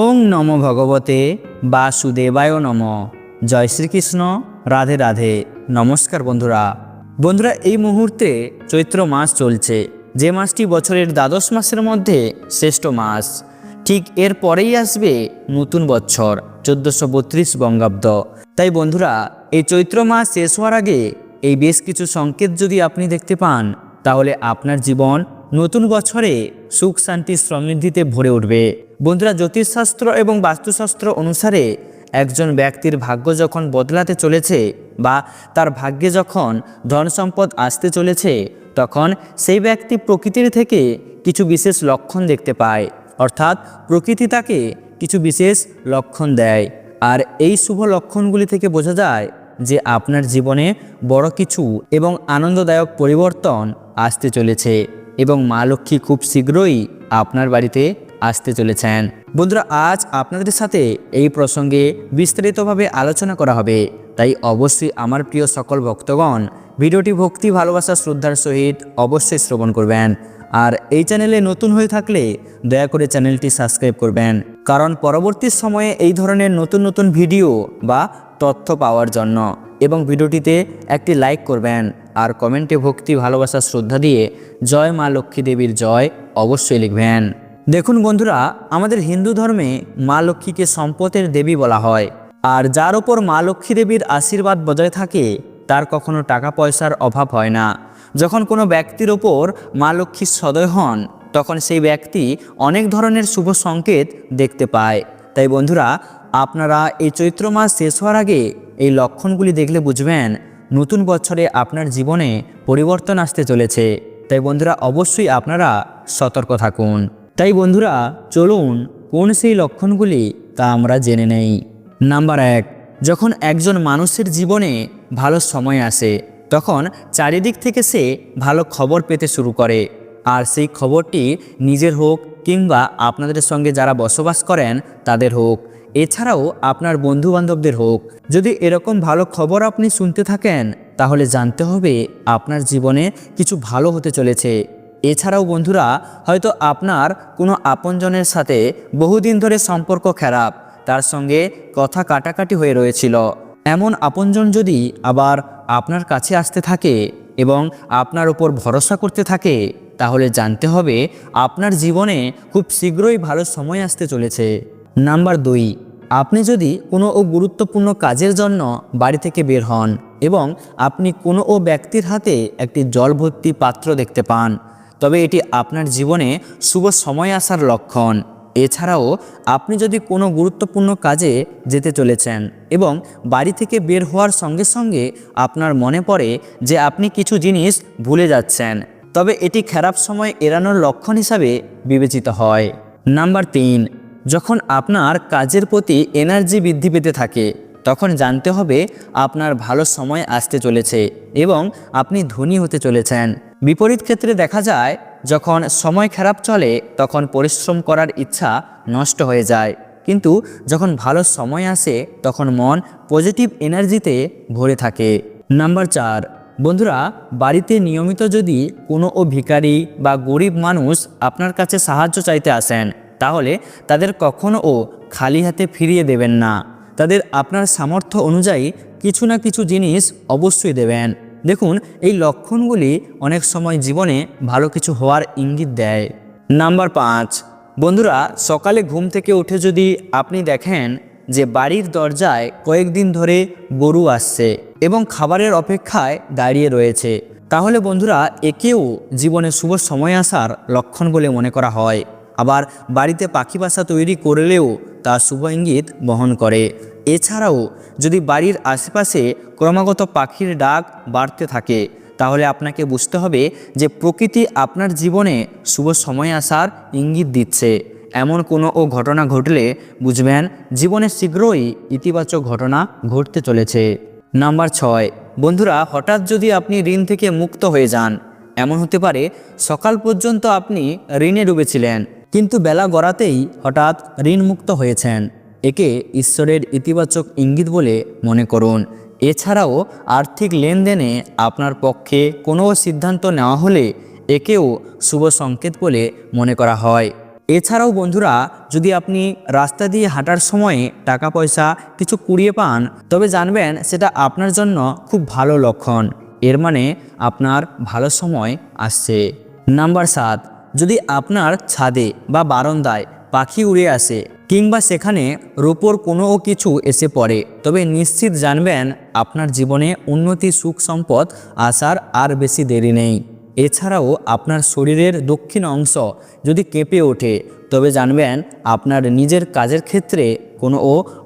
ওং নম ভগবতে বাসুদেবায় নম। জয় শ্রীকৃষ্ণ, রাধে রাধে। নমস্কার বন্ধুরা। বন্ধুরা, এই মুহূর্তে চৈত্র মাস চলছে। যে মাসটি বছরের দ্বাদশ মাসের মধ্যে শ্রেষ্ঠ মাস। ঠিক এর পরেই আসবে নতুন বছর, চোদ্দোশো বত্রিশ বঙ্গাব্দ। তাই বন্ধুরা, এই চৈত্র মাস শেষ হওয়ার আগে এই বেশ কিছু সংকেত যদি আপনি দেখতে পান, তাহলে আপনার জীবন নতুন বছরে সুখ শান্তি সমৃদ্ধিতে ভরে উঠবে। বন্ধুরা, জ্যোতিষশাস্ত্র এবং বাস্তুশাস্ত্র অনুসারে একজন ব্যক্তির ভাগ্য যখন বদলাতে চলেছে বা তার ভাগ্যে যখন ধন সম্পদ আসতে চলেছে, তখন সেই ব্যক্তি প্রকৃতির থেকে কিছু বিশেষ লক্ষণ দেখতে পায়। অর্থাৎ প্রকৃতি তাকে কিছু বিশেষ লক্ষণ দেয়। আর এই শুভ লক্ষণগুলি থেকে বোঝা যায় যে আপনার জীবনে বড় কিছু এবং আনন্দদায়ক পরিবর্তন আসতে চলেছে। এবং মা লক্ষ্মী খুব শীঘ্রই আপনার বাড়িতে আসতে চলেছেন। বন্ধুরা, আজ আপনাদের সাথে এই প্রসঙ্গে বিস্তারিতভাবে আলোচনা করা হবে। তাই অবশ্যই আমার প্রিয় সকল ভক্তগণ ভিডিওটি ভক্তি, ভালোবাসা, শ্রদ্ধার সহিত অবশ্যই শ্রবণ করবেন। আর এই চ্যানেলে নতুন হয়ে থাকলে দয়া করে চ্যানেলটি সাবস্ক্রাইব করবেন। কারণ পরবর্তী সময়ে এই ধরনের নতুন নতুন ভিডিও বা তথ্য পাওয়ার জন্য। এবং ভিডিওটিতে একটি লাইক করবেন। আর কমেন্টে ভক্তি, ভালোবাসা, শ্রদ্ধা দিয়ে জয় মা লক্ষ্মী দেবীর জয় অবশ্যই লিখবেন। দেখুন বন্ধুরা, আমাদের হিন্দু ধর্মে মা লক্ষ্মীকে সম্পদের দেবী বলা হয়। আর যার ওপর মা লক্ষ্মী দেবীর আশীর্বাদ বজায় থাকে, তার কখনো টাকা পয়সার অভাব হয় না। যখন কোনো ব্যক্তির ওপর মা লক্ষ্মীর সদয় হন, তখন সেই ব্যক্তি অনেক ধরনের শুভ সংকেত দেখতে পায়। তাই বন্ধুরা আপনারা এই চৈত্র মাস শেষ হওয়ার আগে এই লক্ষণগুলি দেখলে বুঝবেন নতুন বছরে আপনার জীবনে পরিবর্তন আসতে চলেছে। তাই বন্ধুরা, অবশ্যই আপনারা সতর্ক থাকুন। তাই বন্ধুরা, চলুন কোন সেই লক্ষণগুলি তা আমরা জেনে নেই। নাম্বার এক, যখন একজন মানুষের জীবনে ভালো সময় আসে, তখন চারিদিক থেকে সে ভালো খবর পেতে শুরু করে। আর সেই খবরটি নিজের হোক কিংবা আপনাদের সঙ্গে যারা বসবাস করেন, তাদের হোক। এছাড়াও আপনার বন্ধু বান্ধবদের হোক। যদি এরকম ভালো খবর আপনি শুনতে থাকেন, তাহলে জানতে হবে আপনার জীবনে কিছু ভালো হতে চলেছে। এছাড়াও বন্ধুরা, হয়তো আপনার কোনো আপনজনের সাথে বহুদিন ধরে সম্পর্ক খারাপ, তার সঙ্গে কথা কাটাকাটি হয়ে রয়েছিল। এমন আপনজন যদি আবার আপনার কাছে আসতে থাকে এবং আপনার উপর ভরসা করতে থাকে, তাহলে জানতে হবে আপনার জীবনে খুব শীঘ্রই ভালো সময় আসতে চলেছে। নাম্বার দুই, আপনি যদি কোনো ও গুরুত্বপূর্ণ কাজের জন্য বাড়ি থেকে বের হন এবং আপনি কোনো ও ব্যক্তির হাতে একটি জল ভর্তি পাত্র দেখতে পান, তবে এটি আপনার জীবনে শুভ সময় আসার লক্ষণ। এছাড়াও, আপনি যদি কোনো গুরুত্বপূর্ণ কাজে যেতে চলেছেন এবং বাড়ি থেকে বের হওয়ার সঙ্গে সঙ্গে আপনার মনে পড়ে যে আপনি কিছু জিনিস ভুলে যাচ্ছেন, তবে এটি খারাপ সময় এড়ানোর লক্ষণ হিসাবে বিবেচিত হয়। নাম্বার তিন যখন আপনার কাজের প্রতি এনার্জি বৃদ্ধি পেতে থাকে, তখন জানতে হবে আপনার ভালো সময় আসতে চলেছে এবং আপনি ধনী হতে চলেছেন। বিপরীত ক্ষেত্রে দেখা যায়, যখন সময় খারাপ চলে, তখন পরিশ্রম করার ইচ্ছা নষ্ট হয়ে যায়। কিন্তু যখন ভালো সময় আসে, তখন মন পজিটিভ এনার্জিতে ভরে থাকে। নাম্বার চার, বন্ধুরা, বাড়িতে নিয়মিত যদি কোনো ও ভিখারি বা গরিব মানুষ আপনার কাছে সাহায্য চাইতে আসেন তাহলে তাদের কখনো ও খালি হাতে ফিরিয়ে দেবেন না। তাদের আপনার সামর্থ্য অনুযায়ী কিছু না কিছু জিনিস অবশ্যই দেবেন। দেখুন, এই লক্ষণগুলি অনেক সময় জীবনে ভালো কিছু হওয়ার ইঙ্গিত দেয়। নাম্বার পাঁচ, বন্ধুরা, সকালে ঘুম থেকে উঠে যদি আপনি দেখেন যে বাড়ির দরজায় কয়েকদিন ধরে গরু আসছে এবং খাবারের অপেক্ষায় দাঁড়িয়ে রয়েছে, তাহলে বন্ধুরা, একেও জীবনে শুভ সময় আসার লক্ষণ বলে মনে করা হয়। আবার বাড়িতে পাখি বাসা তৈরি করলেও তা শুভ ইঙ্গিত বহন করে। এছাড়াও, যদি বাড়ির আশেপাশে ক্রমাগত পাখির ডাক বাড়তে থাকে, তাহলে আপনাকে বুঝতে হবে যে প্রকৃতি আপনার জীবনে শুভ সময় আসার ইঙ্গিত দিচ্ছে। এমন কোনো ও ঘটনা ঘটলে বুঝবেন, জীবনে শীঘ্রই ইতিবাচক ঘটনা ঘটতে চলেছে। নাম্বার ছয়, বন্ধুরা, হঠাৎ যদি আপনি ঋণ থেকে মুক্ত হয়ে যান, এমন হতে পারে সকাল পর্যন্ত আপনি ঋণে ডুবেছিলেন। কিন্তু বেলা গড়াতেই হঠাৎ ঋণমুক্ত হয়েছেন। একে ঈশ্বরের ইতিবাচক ইঙ্গিত বলে মনে করুন। এছাড়াও আর্থিক লেনদেনে আপনার পক্ষে কোনো সিদ্ধান্ত নেওয়া হলে একেও শুভ সংকেত বলে মনে করা হয়। এছাড়াও বন্ধুরা, যদি আপনি রাস্তা দিয়ে হাঁটার সময়ে টাকা পয়সা কিছু কুড়িয়ে পান, তবে জানবেন সেটা আপনার জন্য খুব ভালো লক্ষণ। এর মানে আপনার ভালো সময় আসছে। নাম্বার সাত যদি আপনার ছাদে বা বারান্দায় পাখি উড়ে আসে কিংবা সেখানে রূপোর কোনো কিছু এসে পড়ে, তবে নিশ্চিত জানবেন আপনার জীবনে উন্নতি সুখ সম্পদ আসার আর বেশি দেরি নেই। এছাড়াও আপনার শরীরের দক্ষিণ অংশ যদি কেঁপে ওঠে, তবে জানবেন আপনার নিজের কাজের ক্ষেত্রে কোনো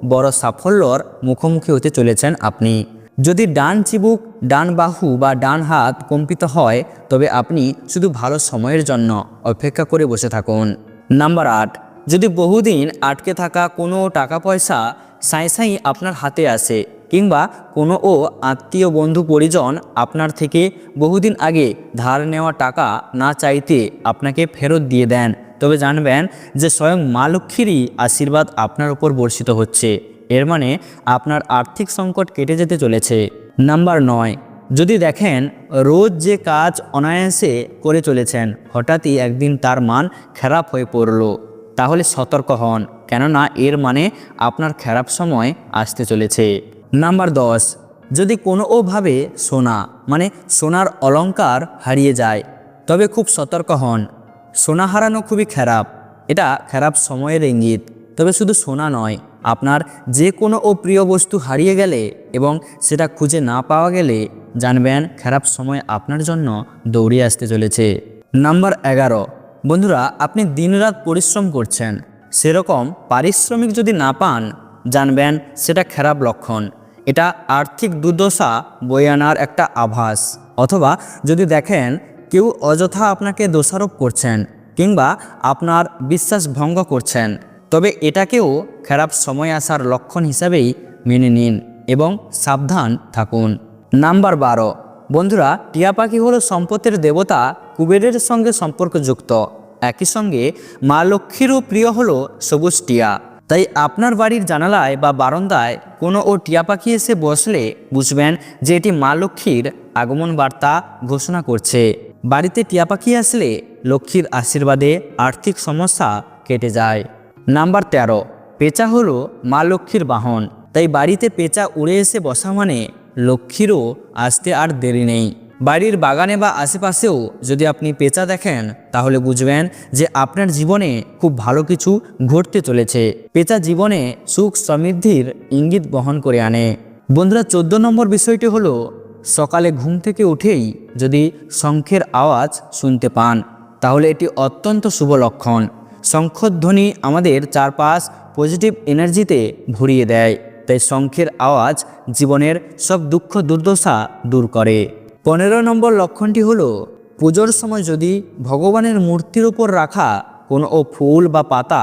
বড় সাফল্যর মুখোমুখি হতে চলেছেন আপনি। যদি ডান চিবুক ডান বাহু বা ডান হাত কম্পিত হয়, তবে আপনি শুধু ভালো সময়ের জন্য অপেক্ষা করে বসে থাকুন। নাম্বার আট, যদি বহুদিন আটকে থাকা কোনো টাকা পয়সা সাঁই সাঁই আপনার হাতে আসে, কিংবা কোনো ও আত্মীয় বন্ধু পরিজন আপনার থেকে বহুদিন আগে ধার নেওয়া টাকা না চাইতে আপনাকে ফেরত দিয়ে দেন, তবে জানবেন যে স্বয়ং মা লক্ষ্মীরই আশীর্বাদ আপনার উপর বর্ষিত হচ্ছে। এর মানে আপনার আর্থিক সংকট কেটে যেতে চলেছে। নাম্বার নয়। যদি দেখেন, রোজ যে কাজ অনায়াসে করে চলেছেন, হঠাৎই একদিন তার মান খারাপ হয়ে পড়ল। তাহলে সতর্ক হন, কেননা এর মানে আপনার খারাপ সময় আসতে চলেছে। নাম্বার দশ, যদি কোনো ওভাবে সোনা মানে সোনার অলঙ্কার হারিয়ে যায়, তবে খুব সতর্ক হন। সোনা হারানো খুবই খারাপ, এটা খারাপ সময়ের ইঙ্গিত, তবে শুধু সোনা নয় আপনার যে কোনো ও প্রিয় বস্তু হারিয়ে গেলে এবং সেটা খুঁজে না পাওয়া গেলে জানবেন খারাপ সময় আপনার জন্য দৌড়িয়ে আসতে চলেছে। নাম্বার এগারো। বন্ধুরা, আপনি দিনরাত পরিশ্রম করছেন। সেরকম পারিশ্রমিক যদি না পান, জানবেন সেটা খারাপ লক্ষণ। এটা আর্থিক দুর্দশা বয়ে আনার একটা আভাস। অথবা যদি দেখেন কেউ অযথা আপনাকে দোষারোপ করছেন কিংবা আপনার বিশ্বাস ভঙ্গ করছেন তবে এটাকেও খারাপ সময় আসার লক্ষণ হিসাবেই মেনে নিন এবং সাবধান থাকুন। নাম্বার বারো। বন্ধুরা, টিয়া পাখি হলো সম্পদের দেবতা কুবেরের সঙ্গে সম্পর্কযুক্ত। একই সঙ্গে মা লক্ষ্মীরও প্রিয় হলো সবুজ টিয়া। তাই আপনার বাড়ির জানালায় বা বারান্দায় কোনো ও টিয়া পাখি এসে বসলে বুঝবেন যে এটি মা লক্ষ্মীর আগমন বার্তা ঘোষণা করছে। বাড়িতে টিয়া পাখি আসলে লক্ষ্মীর আশীর্বাদে আর্থিক সমস্যা কেটে যায়। নাম্বার তেরো, পেঁচা হলো মা লক্ষ্মীর বাহন। তাই বাড়িতে পেঁচা উড়ে এসে বসা মানে লক্ষ্মীরও আসতে আর দেরি নেই। বাড়ির বাগানে বা আশেপাশেও যদি আপনি পেঁচা দেখেন, তাহলে বুঝবেন যে আপনার জীবনে খুব ভালো কিছু ঘটতে চলেছে। পেঁচা জীবনে সুখ সমৃদ্ধির ইঙ্গিত বহন করে আনে। বন্ধুরা, চোদ্দ নম্বর বিষয়টি হলো, সকালে ঘুম থেকে উঠেই যদি শঙ্খের আওয়াজ শুনতে পান, তাহলে এটি অত্যন্ত শুভ লক্ষণ। শঙ্খধ্বনি আমাদের চারপাশ পজিটিভ এনার্জিতে ভরিয়ে দেয়। তাই শঙ্খের আওয়াজ জীবনের সব দুঃখ দুর্দশা দূর করে। পনেরো নম্বর লক্ষণটি হলো, পুজোর সময় যদি ভগবানের মূর্তির উপর রাখা কোনো ফুল বা পাতা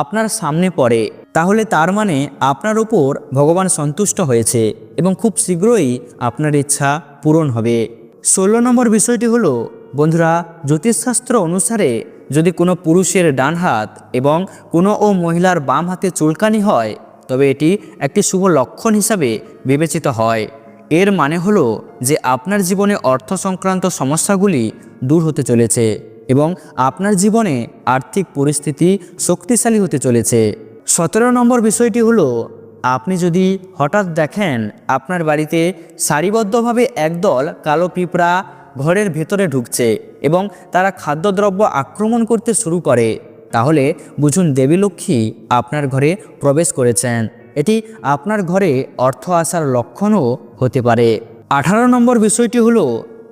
আপনার সামনে পড়ে, তাহলে তার মানে আপনার উপর ভগবান সন্তুষ্ট হয়েছে এবং খুব শীঘ্রই আপনার ইচ্ছা পূরণ হবে। ষোলো নম্বর বিষয়টি হলো, বন্ধুরা, জ্যোতিষশাস্ত্র অনুসারে যদি কোনো পুরুষের ডান হাত এবং কোনো ও মহিলার বাম হাতে চুলকানি হয়, তবে এটি একটি শুভ লক্ষণ হিসাবে বিবেচিত হয়। এর মানে হলো যে আপনার জীবনে অর্থ সংক্রান্ত সমস্যাগুলি দূর হতে চলেছে এবং আপনার জীবনে আর্থিক পরিস্থিতি শক্তিশালী হতে চলেছে। সতেরো নম্বর বিষয়টি হলো, আপনি যদি হঠাৎ দেখেন আপনার বাড়িতে সারিবদ্ধভাবে একদল কালো পিঁপড়া ঘরের ভেতরে ঢুকছে এবং তারা খাদ্যদ্রব্য আক্রমণ করতে শুরু করে। তাহলে বুঝুন দেবী লক্ষ্মী আপনার ঘরে প্রবেশ করেছেন। এটি আপনার ঘরে অর্থ আসার লক্ষণও হতে পারে। আঠারো নম্বর বিষয়টি হলো,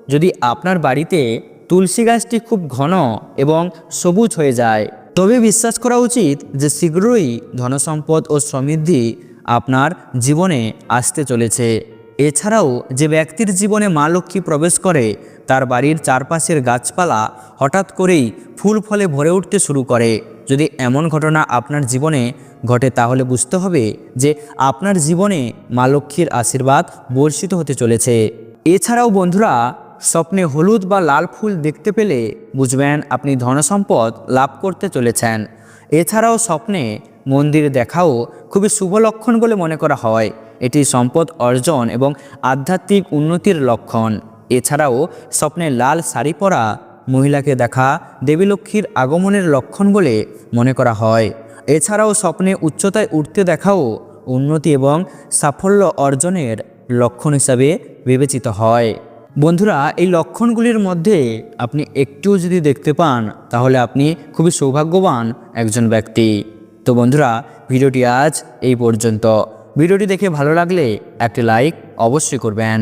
যদি আপনার বাড়িতে তুলসী গাছটি খুব ঘন এবং সবুজ হয়ে যায়, তবে বিশ্বাস করা উচিত যে শীঘ্রই ধনসম্পদ ও সমৃদ্ধি আপনার জীবনে আসতে চলেছে। এছাড়াও যে ব্যক্তির জীবনে মা লক্ষ্মী প্রবেশ করে, তার বাড়ির চারপাশের গাছপালা হঠাৎ করেই ফুল ফলে ভরে উঠতে শুরু করে। যদি এমন ঘটনা আপনার জীবনে ঘটে, তাহলে বুঝতে হবে যে আপনার জীবনে মা লক্ষ্মীর আশীর্বাদ বর্ষিত হতে চলেছে। এছাড়াও বন্ধুরা, স্বপ্নে হলুদ বা লাল ফুল দেখতে পেলে বুঝবেন আপনি ধনসম্পদ লাভ করতে চলেছেন। এছাড়াও স্বপ্নে মন্দির দেখাও খুবই শুভ লক্ষণ বলে মনে করা হয়। এটি সম্পদ অর্জন এবং আধ্যাত্মিক উন্নতির লক্ষণ। এছাড়াও স্বপ্নে লাল শাড়ি পরা মহিলাকে দেখা দেবীলক্ষ্মীর আগমনের লক্ষণ বলে মনে করা হয়। এছাড়াও স্বপ্নে উচ্চতায় উঠতে দেখাও উন্নতি এবং সাফল্য অর্জনের লক্ষণ হিসাবে বিবেচিত হয়। বন্ধুরা, এই লক্ষণগুলির মধ্যে আপনি একটুও যদি দেখতে পান, তাহলে আপনি খুবই সৌভাগ্যবান একজন ব্যক্তি। তো বন্ধুরা, ভিডিওটি আজ এই পর্যন্ত। ভিডিওটি দেখে ভালো লাগলে একটি লাইক অবশ্যই করবেন।